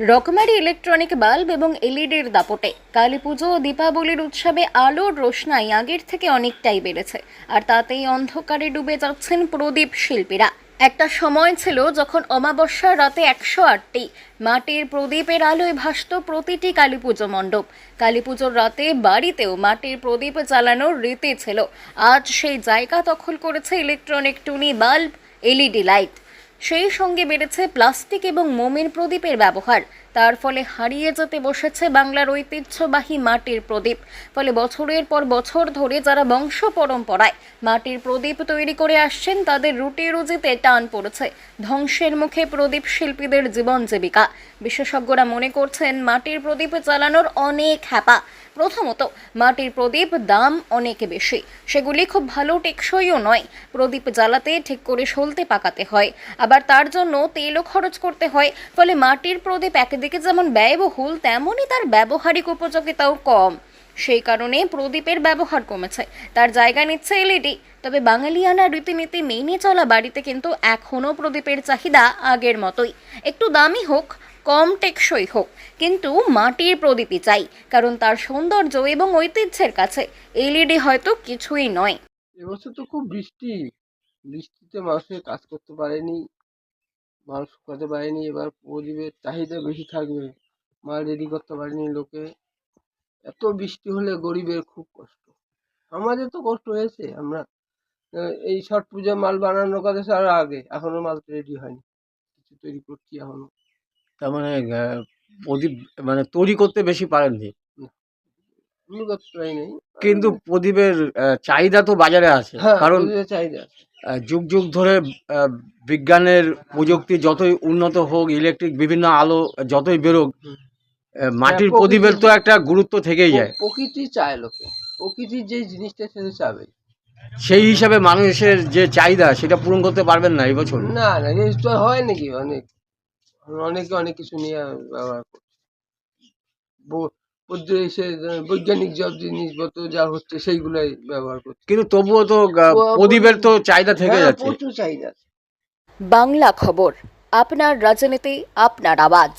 রকমারি electronic bulb এবং এলইডির দাপটে। কালী পুজো ও দীপাবলির উৎসবে আলোর রোশনাই আগের থেকে অনেকটাই বেড়েছে। আর তাতেই অন্ধকারে ডুবে যাচ্ছেন প্রদীপ শিল্পীরা। একটা সময় ছিল যখন অমাবস্যার রাতে একশো আটটি, মাটির প্রদীপের আলোয় ভাসত প্রতিটি কালী পুজো মণ্ডপ। কালী পুজোর রাতে বাড়িতেও মাটির প্রদীপ জ্বালানোর রীতি ছিল। আজ সেই জায়গা দখল করেছে ইলেকট্রনিক টুনি বাল্ব এলইডি লাইট সেই সঙ্গে বেড়েছে প্লাস্টিক এবং মোমের প্রদীপের ব্যবহার। তার ফলে হারিয়ে যেতে বসেছে বাংলার ঐতিহ্যবাহী মাটির প্রদীপ। ফলে বছরের পর বছর ধরে যারা বংশ পরম্পরায় মাটির প্রদীপ তৈরি করে আসছেন, তাদের রুটি রুজিতে টান পড়েছে। ধ্বংসের মুখে প্রদীপ শিল্পীদের জীবন জীবিকা। বিশেষজ্ঞরা মনে করছেন, মাটির প্রদীপ জ্বালানোর অনেক হ্যাপা। প্রথমত, মাটির প্রদীপ দাম অনেক বেশি। সেগুলি খুব ভালো টেকসইও নয়। প্রদীপ জ্বালাতে ঠিক করে সলতে পাকাতে হয়। আবার তার জন্য তেলও খরচ করতে হয়। ফলে মাটির প্রদীপ একদিকে যেমন ব্যয়বহুল, তেমনই তার ব্যবহারিক উপযোগিতাও কম। সেই কারণে প্রদীপের ব্যবহার কমেছে। তার জায়গা নিচ্ছে এলইডি। তবে বাঙালিয়ানা রীতিনীতি মেনে চলা বাড়িতে কিন্তু এখনও প্রদীপের চাহিদা আগের মতোই। একটু দামি হোক, কম টেকসই হোক, কিন্তু মাটির প্রদীপই চাই, কারণ তার সৌন্দর্য এবং ঐতিহ্যের কাছে এলইডি হয়তো কিছুই নয়। এবছর তো খুব বৃষ্টি। বৃষ্টিতে মানুষের কাজ করতে পারেনি। মাল শুকাতে পারেনি এবার প্রদীপের চাহিদা বেশি থাকবে। মাল রেডি করতে পারেনি লোকে। এত বৃষ্টি হলে গরিবের খুব কষ্ট। আমাদের তো কষ্ট হয়েছে আমরা এই ছট পূজা মাল বানানোর কথা আরও আগে এখনও মাল রেডি হয়নি। কিছু তৈরি করছি এখনও। তার মানে প্রদীপ মানে তৈরি করতে বেশি পারেননি? কিন্তু প্রদীপের চাহিদা তো বাজারে আছে। হ্যাঁ কারণ চাহিদা আছে। যুগ যুগ ধরে বিজ্ঞানের প্রযুক্তি যতই উন্নত হোক ইলেকট্রিক বিভিন্ন আলো যতই বেরোক মাটির হ্যাঁ, প্রদীপের তো একটা গুরুত্ব থেকেই যায়। প্রকৃতি চায় লোকে। প্রকৃতির যে জিনিসটা সেটা চাবে। সেই হিসাবে মানুষের যে চাহিদা সেটা পূরণ করতে পারবেন না এই বছর। না না এই তো হয় নাকি? অনেক অনেকে অনেক কিছু নিয়ে ব্যবহার করছে সে বৈজ্ঞানিক সব জিনিসপত্র যা হচ্ছে সেইগুলাই ব্যবহার করছে। কিন্তু তবুও তো প্রদীপের তো চাহিদা থেকে হ্যাঁ, যাচ্ছে। প্রচুর চাহিদা বাংলা খবর আপনার রাজনীতি আপনার আওয়াজ।